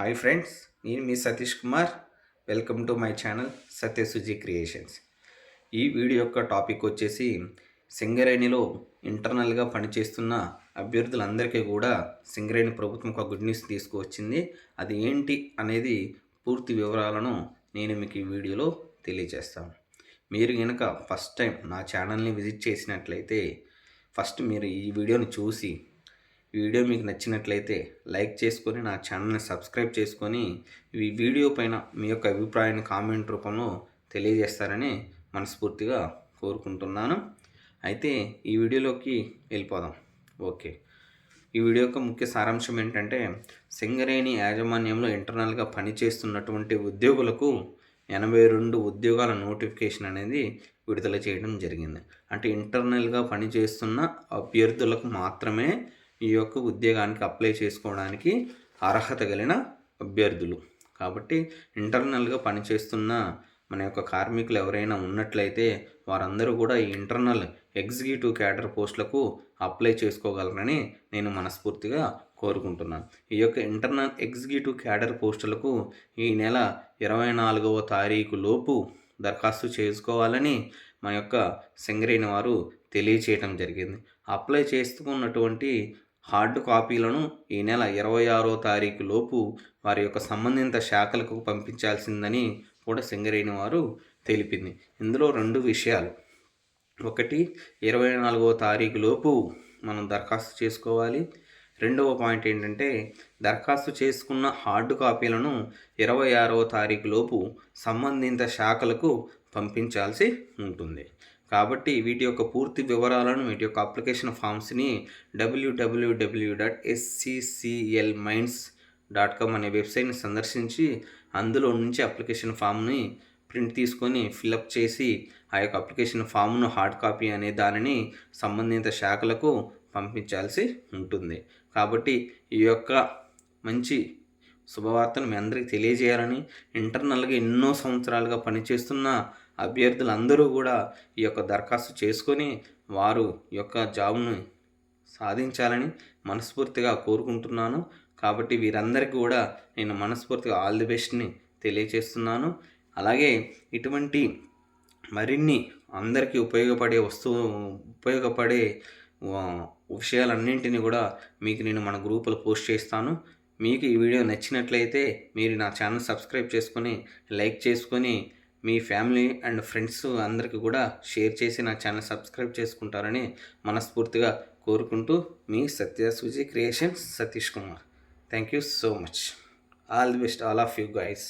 Hi friends నేను మీ Satish Kumar. Welcome to my channel Satyasuji creations. ఈ video యొక్క topic వచ్చేసి సింగరేణిలో ఇంటర్నల్గా పనిచేస్తున్న అభ్యర్థులందరికీ కూడా సింగరేణి ప్రభుత్వం ఒక గుడ్ న్యూస్ తీసుకువచ్చింది. అది ఏంటి అనేది పూర్తి వివరాలను నేను మీకు ఈ వీడియోలో తెలియజేస్తాను మీరు కనుక ఫస్ట్ టైం నా ఛానల్ని విజిట్ చేసినట్లయితే ఫస్ట్ మీరు ఈ వీడియోని చూసి వీడియో మీకు నచ్చినట్లయితే లైక్ చేసుకొని నా ఛానల్ని సబ్స్క్రైబ్ చేసుకొని ఈ వీడియో పైన మీ యొక్క అభిప్రాయాన్ని కామెంట్ రూపంలో తెలియజేస్తారని మనస్ఫూర్తిగా కోరుకుంటున్నాను. అయితే ఈ వీడియోలోకి వెళ్ళిపోదాం. ఓకే. ఈ వీడియో యొక్క ముఖ్య సారాంశం ఏంటంటే సింగరేణి యాజమాన్యంలో ఇంటర్నల్గా పనిచేస్తున్నటువంటి ఉద్యోగులకు ఎనభై రెండు ఉద్యోగాల నోటిఫికేషన్ అనేది విడుదల చేయడం జరిగింది. అంటే ఇంటర్నల్గా పనిచేస్తున్న అభ్యర్థులకు మాత్రమే ఈ యొక్క ఉద్యోగానికి అప్లై చేసుకోవడానికి అర్హత కలిగిన అభ్యర్థులు. కాబట్టి ఇంటర్నల్గా పనిచేస్తున్న మన యొక్క కార్మికులు ఎవరైనా ఉన్నట్లయితే వారందరూ కూడా ఈ ఇంటర్నల్ ఎగ్జిక్యూటివ్ క్యాడర్ పోస్టులకు అప్లై చేసుకోగలరని నేను మనస్ఫూర్తిగా కోరుకుంటున్నాను. ఈ యొక్క ఇంటర్నల్ ఎగ్జిక్యూటివ్ క్యాడర్ పోస్టులకు ఈ నెల ఇరవై నాలుగవ తారీఖు లోపు దరఖాస్తు చేసుకోవాలని మా యొక్క సింగరేణి వారు తెలియచేయటం జరిగింది. అప్లై చేసుకున్నటువంటి హార్డ్ కాపీలను ఈ నెల ఇరవై ఆరో తారీఖు లోపు వారి యొక్క సంబంధిత శాఖలకు పంపించాల్సిందని కూడా సింగరేణి వారు తెలిపింది. ఇందులో రెండు విషయాలు. ఒకటి ఇరవై నాలుగో తారీఖు లోపు మనం దరఖాస్తు చేసుకోవాలి. రెండవ పాయింట్ ఏంటంటే దరఖాస్తు చేసుకున్న హార్డ్ కాపీలను ఇరవై ఆరవ తారీఖు లోపు సంబంధిత శాఖలకు పంపించాల్సి ఉంటుంది. కాబట్టి వీటి యొక్క పూర్తి వివరాలను వీటి యొక్క application ఫామ్స్ని WWW dot SCCL mines dot com అనే వెబ్సైట్ని సందర్శించి అందులో నుంచి అప్లికేషన్ ఫామ్ని ప్రింట్ తీసుకొని ఫిలప్ చేసి ఆ యొక్క అప్లికేషన్ ఫామ్ను హార్డ్ కాపీ అనే దానిని సంబంధిత శాఖలకు పంపించాల్సి ఉంటుంది. కాబట్టి ఈ యొక్క మంచి శుభవార్తను మీ అందరికీ తెలియజేయాలని ఇంటర్నల్గా ఎన్నో సంవత్సరాలుగా పనిచేస్తున్న అభ్యర్థులందరూ కూడా ఈ యొక్క దరఖాస్తు చేసుకొని వారు యొక్క జాబ్ను సాధించాలని మనస్ఫూర్తిగా కోరుకుంటున్నాను. కాబట్టి వీరందరికీ కూడా నేను మనస్ఫూర్తిగా ఆల్ ది బెస్ట్ని తెలియజేస్తున్నాను. అలాగే ఇటువంటి మరిన్ని అందరికీ ఉపయోగపడే వస్తువు ఉపయోగపడే విషయాలన్నింటినీ కూడా మీకు నేను మన గ్రూపులో పోస్ట్ చేస్తాను. మీకు ఈ వీడియో నచ్చినట్లయితే మీరు నా ఛానల్ సబ్స్క్రైబ్ చేసుకొని లైక్ చేసుకొని మీ ఫ్యామిలీ అండ్ ఫ్రెండ్స్ అందరికీ కూడా షేర్ చేసి నా ఛానల్ సబ్స్క్రైబ్ చేసుకుంటారని మనస్ఫూర్తిగా కోరుకుంటూ మీ Satya Suji creations Satish Kumar. Thank you so much all the best all of you guys